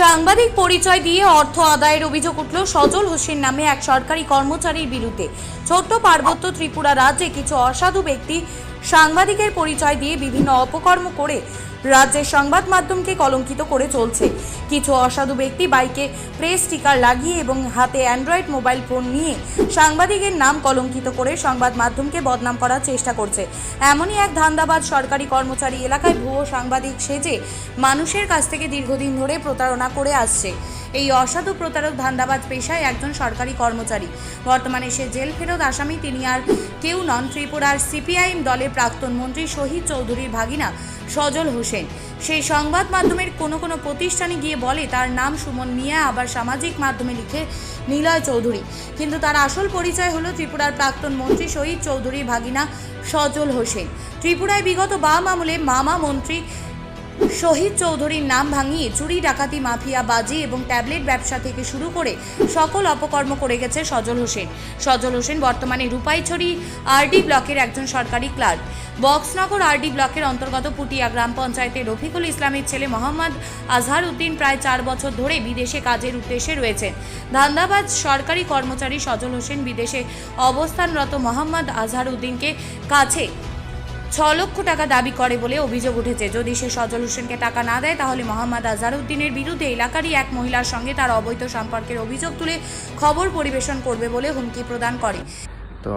সাংবাদিক পরিচয় দিয়ে অর্থ আদায়ের অভিযোগ উঠল, সজল হোসেন নামে এক সরকারি কর্মচারীর বিরুদ্ধে। ছোট্ট পার্বত্য ত্রিপুরা রাজ্যে কিছু অসাধু ব্যক্তি সাংবাদিকের পরিচয় দিয়ে বিভিন্ন অপকর্ম করে রাজ্যের সংবাদ মাধ্যমকে কলঙ্কিত করে চলছে। কিছু অসাধু ব্যক্তি বাইকে প্রেস স্টিকার লাগিয়ে এবং হাতে অ্যান্ড্রয়েড মোবাইল ফোন নিয়ে সাংবাদিকের নাম কলঙ্কিত করে সংবাদ মাধ্যমকে বদনাম করার চেষ্টা করছে। এমনই এক ধান্দাবাদ সরকারি কর্মচারী এলাকায় ভুয়ো সাংবাদিক সেজে মানুষের কাছ থেকে দীর্ঘদিন ধরে প্রতারণা করে আসছে। এই অসাধু প্রতারক ধান্দাবাজ পেশায় একজন সরকারি কর্মচারী। বর্তমানে সে জেল ফেরত আসামি, তিনি আর কেউ নন। ত্রিপুরার সিপিআইএম দলের প্রাক্তন মন্ত্রী শহীদ চৌধুরীর ভাগিনা সজল হোসেন। সেই সংবাদ মাধ্যমের কোনো কোনো প্রতিষ্ঠানে গিয়ে বলে, তার নাম সুমন মিয়া, আবার সামাজিক মাধ্যমে লিখে নিলয় চৌধুরী। কিন্তু তার আসল পরিচয় হলো ত্রিপুরার প্রাক্তন মন্ত্রী শহীদ চৌধুরীর ভাগিনা সজল হোসেন। ত্রিপুরায় বিগত বাম আমলে মামা মন্ত্রী শহীদ চৌধুরীর নাম ভাঙিয়ে চুরি, ডাকাতি, মাফিয়া, বাজি এবং ট্যাবলেট ব্যবসা থেকে শুরু করে সকল অপকর্ম করে গেছে সজল হোসেন। সজল হোসেন বর্তমানে রূপাইছড়ি আরডি ব্লকের একজন সরকারি ক্লার্ক। বক্সনগর আরডি ব্লকের অন্তর্গত পুটিয়া গ্রাম পঞ্চায়েতের রফিকুল ইসলামের ছেলে মোহাম্মদ আজহার উদ্দিন প্রায় চার বছর ধরে বিদেশে কাজের উদ্দেশ্যে রয়েছেন। ধান্দাবাজ সরকারি কর্মচারী সজল হোসেন বিদেশে অবস্থানরত মোহাম্মদ আজহার উদ্দিনকে কাছে ছ লক্ষ টাকা দাবি করে বলে অভিযোগ উঠেছে। যদি সে সজল হোসেনকে টাকা না দেয়, তাহলে মোহাম্মদ আজহারউদ্দিনের বিরুদ্ধে এলাকারই এক মহিলার সঙ্গে তার অবৈধ সম্পর্কের অভিযোগ তুলে খবর পরিবেশন করবে বলে হুমকি প্রদান করে। তো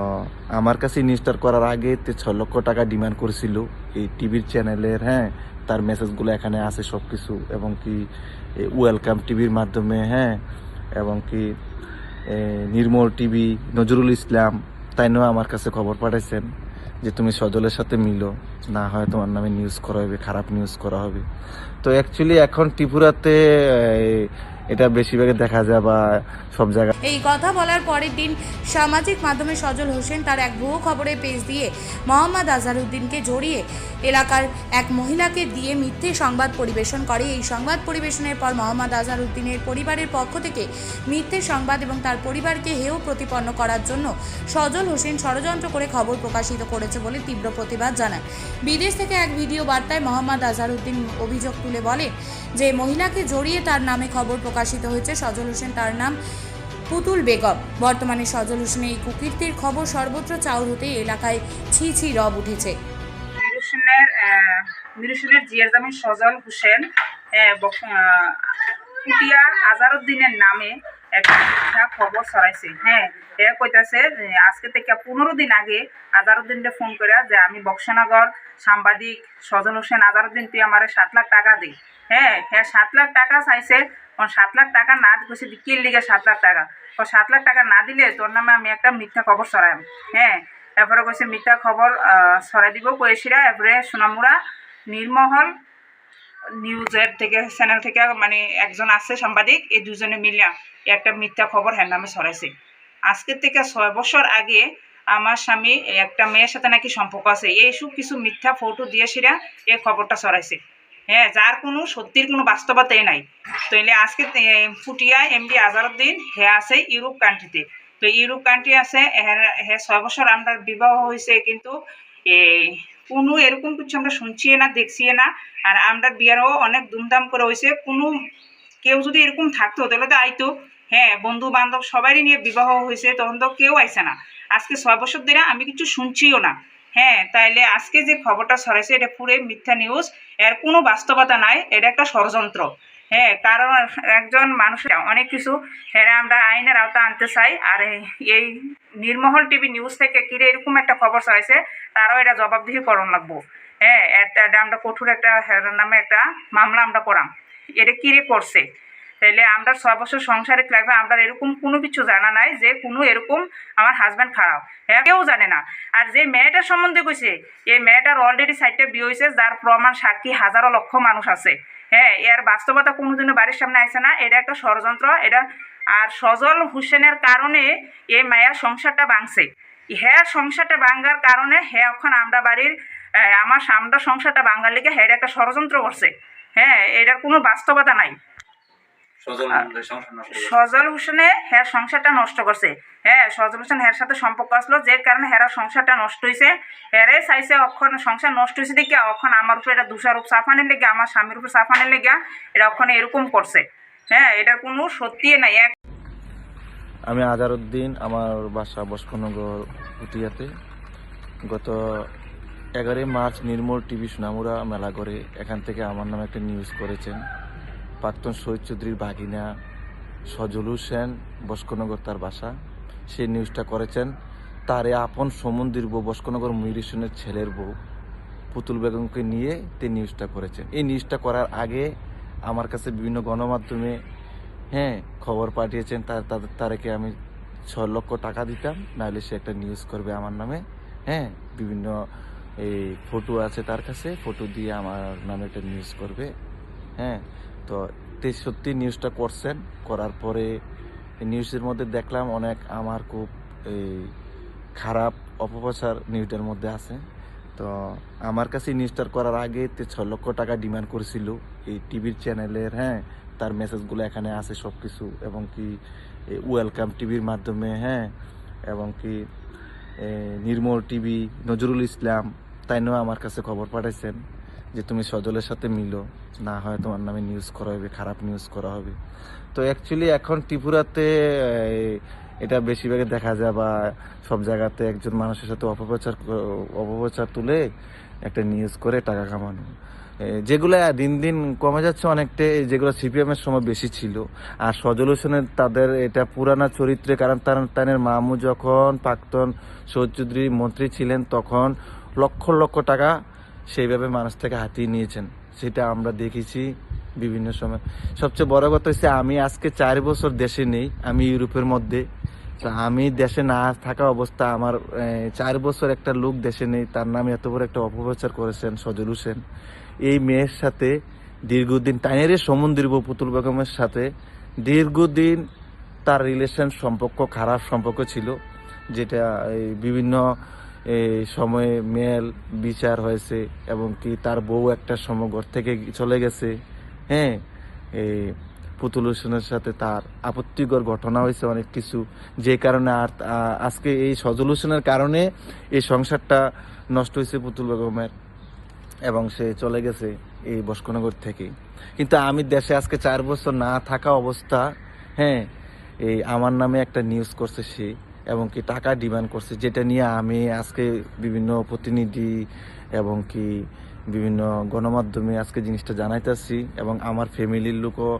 আমার কাছে ইনস্টার করার আগে তে ছ লক্ষ টাকা ডিমান্ড করেছিল। এই টিভির চ্যানেলের হ্যাঁ তার মেসেজগুলো এখানে আছে সব কিছু এবং কি ওয়েলকাম টিভির মাধ্যমে হ্যাঁ এবং কি নির্মল টিভি, নজরুল ইসলাম, তাই নয় আমার কাছে খবর পাঠাইছেন। যে তুমি সজলের সাথে মিলো। না হয় তোমার নামে নিউজ করা হবে, খারাপ নিউজ করা হবে। তো অ্যাকচুয়ালি এখন ত্রিপুরাতে এটা বেশিরভাগ দেখা যায় বা সব জায়গায় এই কথা বলার পরের দিন সামাজিক মাধ্যমে সজল হোসেন তার এক ভুয়ো খবরের পেজ দিয়ে মোহাম্মদ আজহারউদ্দিনকে জড়িয়ে এলাকার এক মহিলাকে দিয়ে মিথ্যে সংবাদ পরিবেশন করে। এই সংবাদ পরিবেশনের পর মোহাম্মদ আজহারউদ্দিনের পরিবারের পক্ষ থেকে মিথ্যে সংবাদ এবং তার পরিবারকে হেয় প্রতিপন্ন করার জন্য সজল হোসেন ষড়যন্ত্র করে খবর প্রকাশিত করেছে বলে তীব্র প্রতিবাদ জানান বিদেশ থেকে এক ভিডিও বার্তায় মোহাম্মদ আজহারউদ্দিন অভিযোগ তুলে বলে যে মহিলাকে জড়িয়ে তার নামে খবর প্রকাশিত হয়েছে। সজল হোসেন তার নাম পুতুল বেগম। বর্তমানে সজল হোসেনের এই কুকীর্তির খবর সর্বত্র চাউর হতে এলাকায় ছি ছি রব উঠেছে। মিরুসেনের মিরুসেনের সজল হোসেন আহ, বক- আজারুদ্দিনের নামে একটা খবর ছড়াইছে। হ্যাঁ এ কইতাছে আজকে থেকে পনেরো দিন আগে আজারুদ্দিনকে ফোন করে যে আমি বক্সনগর সাংবাদিক সজল হোসেন আজারুদ্দিন তুই আমার সাত লাখ টাকা দিই হ্যাঁ হ্যাঁ সাত লাখ টাকা চাইছে। ও সাত লাখ টাকা না কইছে কি লিগে সাত লাখ টাকা? ও সাত লাখ টাকা না দিলে তোর নামে আমি একটা মিথ্যা খবর ছড়াইম। হ্যাঁ এরপরে কইছে মিথ্যা খবর ছড়াই দিব কইছিরা এরপরে সোনামুড়া, নির্মহল নিউজের থেকে চ্যানেল থেকে মানে একজন আছে সাংবাদিক, এই দুজনে মিলিয়া একটা মিথ্যা খবর হ্যার নামে ছড়াইছে। আজকের থেকে ছয় বছর আগে আমার স্বামী একটা মেয়ের সাথে নাকি সম্পর্ক আছে, এই এইসব কিছু মিথ্যা ফটো দিয়ে সেরা এই খবরটা ছড়াইছে। হ্যাঁ যার কোনো সত্যির কোনো বাস্তবতাই নাই। তাইলে আজকে ফুটিয়া এমডি আজারউদ্দিন, হে আছে ইউরোপ কান্ট্রিতে তো ইউরোপ কান্ট্রি আছে, এর- হে ছয় বছর আমরা বিবাহ হয়েছে কিন্তু, এই কোনো এরকম কিছু আমরা শুনছি না দেখছি না। আর আমরা বিয়ারও অনেক ধুমধাম করে হয়েছে। কোনো কেউ যদি এরকম থাকতো, তাহলে তো আইতো। হ্যাঁ বন্ধু বান্ধব সবারই নিয়ে বিবাহ হয়েছে, তখন তো কেউ আইসে না। আজকে ছয় বছর ধরে আমি কিছু শুনছিও না। হ্যাঁ তাইলে আজকে যে খবরটা সরাইছে এটা পুরো মিথ্যা নিউজ এর কোনো বাস্তবতা নাই, এটা একটা ষড়যন্ত্র। হ্যাঁ কারণ একজন মানুষের অনেক কিছু হ্যাঁ আমরা আইনের আওতা আনতে চাই, আর এই- নির্মহল টিভি নিউজ থেকে কিরে এরকম একটা খবর ছড়াইছে, তারাও এটা জবাবদিহি করণ লাগবো। হ্যাঁ আমরা কঠোর একটা নামে একটা মামলা আমরা করাম। এটা কিরে করছে? তাইলে আমরা ছয় বছর সংসারে লাগবে, আমরা এরকম কোনো কিছু জানা নাই যে কোনো এরকম আমার হাজব্যান্ড খারাপ। হ্যাঁ কেউ জানে না। আর যে মেয়েটার সম্বন্ধে কইছে, এই মেয়েটার অলরেডি সাইডটা বিয়ে হয়েছে যার প্রমাণ সাক্ষী হাজারো লক্ষ মানুষ আছে। হ্যাঁ এর বাস্তবতা কোনোদিনও বাড়ির সামনে আসে না। এটা একটা ষড়যন্ত্র, এটা আর সজল হোসেনের কারণে এই মায়ার সংসারটা ভাঙছে। হ্যাঁ সংসারটা ভাঙ্গার কারণে হ্যাঁ এখন আমরা বাড়ির আমার আমরা সংসারটা ভাঙ্গার লিগে হ্যাঁ একটা ষড়যন্ত্র করছে। হ্যাঁ এটার কোনো বাস্তবতা নাই। সজল হোসেনে হ্যাঁ সংসারটা নষ্ট করছে। হ্যাঁ সজল হোসেন হ্যার সাথে সম্পর্ক আসলো যে কারণে হেরার সংসারটা নষ্ট হয়েছে হেরে চাইছে অক্ষণ সংসার নষ্ট হয়েছে দেখে অক্ষণ আমার উপরে এটা দুষারোপ সাফানের লেগে আমার স্বামীর উপর সাফানের লেগে এটা অক্ষণে এরকম করছে। হ্যাঁ এটার কোনো সত্যি নাই। এক আমি আজারউদ্দিন আমার বাসা বস্কনগর পুটিয়াতে গত এগারোই মার্চ নির্মল টিভি সুনামুরা মেলা করে এখান থেকে আমার নামে একটা নিউজ করেছেন। প্রাক্তন শহীদ চৌধুরীর বাগিনা সজল হোসেন বস্কনগর তার বাসা। সেই নিউজটা করেছেন, তারে আপন সমন্দির বউ, বস্কনগর ময়ূরেশনের ছেলের বউ পুতুল বেগমকে নিয়ে তে নিউজটা করেছেন। এই নিউজটা করার আগে আমার কাছে বিভিন্ন গণমাধ্যমে হ্যাঁ খবর পাঠিয়েছেন, তার তাদের তারেকে আমি ছ লক্ষ টাকা দিতাম, নাহলে সে একটা নিউজ করবে আমার নামে। হ্যাঁ বিভিন্ন এই ফটো আছে তার কাছে, ফটো দিয়ে আমার নামে একটা নিউজ করবে। হ্যাঁ তো সত্যি নিউজটা করছেন। করার পরে নিউজের মধ্যে দেখলাম অনেক আমার খুব এই খারাপ অপপ্রচার নিউজের মধ্যে আছে। তো আমার কাছে নিউজটার করার আগে তে ছ লক্ষ টাকা ডিমান্ড করেছিল। এই টিভির চ্যানেলের হ্যাঁ তার মেসেজগুলো এখানে আছে সব কিছু এবং কি ওয়েলকাম টিভির মাধ্যমে হ্যাঁ এবং কি নির্মল টিভি নজরুল ইসলাম, তাইনও আমার কাছে খবর পাঠাইছেন। যে তুমি সজলের সাথে মিলো, না হয় তোমার নামে নিউজ করা হবে, খারাপ নিউজ করা হবে। তো অ্যাকচুয়ালি এখন ত্রিপুরাতে এটা বেশিরভাগে দেখা যায় বা সব জায়গাতে একজন মানুষের সাথে অপপ্রচার অপপ্রচার তুলে একটা নিউজ করে টাকা কামানো। যেগুলো দিন দিন কমে যাচ্ছে অনেকটা যেগুলো সিপিএমের সময় বেশি ছিল। আর সজল হোসেনের তাদের এটা পুরানা চরিত্রে, কারণ তার তাদের মামু যখন প্রাক্তন সৈয়দ চৌধুরী মন্ত্রী ছিলেন, তখন লক্ষ লক্ষ টাকা সেইভাবে মানুষ থেকে হাতিয়ে নিয়েছেন। সেটা আমরা দেখেছি বিভিন্ন সময়। সবচেয়ে বড় কথা হচ্ছে, আমি আজকে চার বছর দেশে নেই, আমি ইউরোপের মধ্যে। তো আমি দেশে না থাকা অবস্থা, আমার চার বছর একটা লোক দেশে নেই, তার নামে এত বড় একটা অপপ্রচার করেছেন সজল হোসেন। এই মেয়ের সাথে দীর্ঘদিন টাইনের সমন্দির পুতুল বেগমের সাথে দীর্ঘদিন তার রিলেশন সম্পর্ক, খারাপ সম্পর্ক ছিল, যেটা, এই, বিভিন্ন সময়ে মেয়াল বিচার হয়েছে এবং কি তার বউ একটা সময় ঘর থেকে চলে গেছে। হ্যাঁ এই পুতুল হোসেনের সাথে তার আপত্তিকর ঘটনা হয়েছে অনেক কিছু। যে কারণে আর আজকে এই সজল হোসেনের কারণে এই সংসারটা নষ্ট হয়েছে পুতুল বেগমের এবং সে চলে গেছে এই বস্কনগর থেকে। কিন্তু আমি দেশে আজকে চার বছর না থাকা অবস্থা হ্যাঁ এই আমার নামে একটা নিউজ করছে সে। এবং কি টাকা ডিমান্ড করছে, যেটা নিয়ে আমি আজকে বিভিন্ন প্রতিনিধি এবং কি বিভিন্ন গণমাধ্যমে আজকে জিনিসটা জানাইতেছি এবং আমার ফ্যামিলির লোকও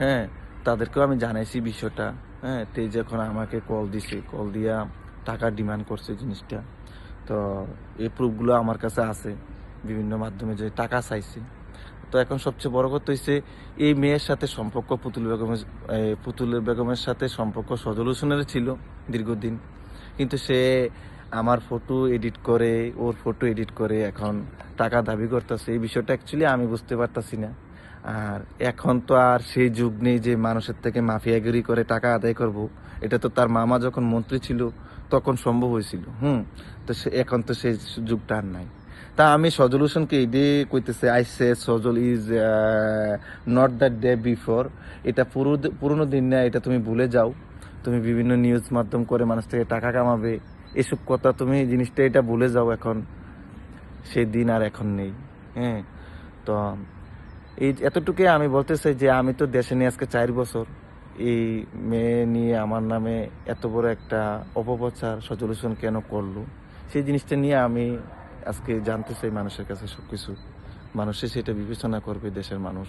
হ্যাঁ তাদেরকেও আমি জানাইছি বিষয়টা হ্যাঁ তে যখন আমাকে কল দিছে কল দিয়া টাকা ডিমান্ড করছে জিনিসটা, তো এই প্রুফগুলো আমার কাছে আছে, বিভিন্ন মাধ্যমে যে টাকা চাইছে। তো এখন সবচেয়ে বড় কথা হচ্ছে এই মেয়ের সাথে সম্পর্ক পুতুল বেগমের পুতুল বেগমের সাথে সম্পর্ক সজল হোসেনের ছিল দীর্ঘদিন। কিন্তু সে আমার ফটো এডিট করে, ওর ফটো এডিট করে এখন টাকা দাবি করতেছে। এই বিষয়টা অ্যাকচুয়ালি আমি বুঝতে পারতাছি না। আর এখন তো আর সেই যুগ নেই যে মানুষের থেকে মাফিয়াগিরি করে টাকা আদায় করব। এটা তো তার মামা যখন মন্ত্রী ছিল, তখন সম্ভব হয়েছিল। হুম, তো সে, এখন তো সেই যুগটা আর নাই। তা আমি সজল হোসেনকে এডে কইতেছে, I say Sajal is not the day before এটা পুরো পুরোনো দিন না, এটা তুমি ভুলে যাও। তুমি বিভিন্ন নিউজ মাধ্যম করে মানুষ থেকে টাকা কামাবে। এসব কথা তুমি জিনিসটা এটা ভুলে যাও এখন। সেই দিন আর এখন নেই। হ্যাঁ তো এই এতটুকুই আমি বলতে চাই যে আমি তো দেশে নিয়ে আজকে চার বছর। এই মেয়ে নিয়ে আমার নামে এত বড় একটা অপপ্রচার সজলিউশন কেন করল? সেই জিনিসটা নিয়ে আমি আজকে জানতে চাই মানুষের কাছে সবকিছু। মানুষে সেটা বিবেচনা করবে দেশের মানুষ।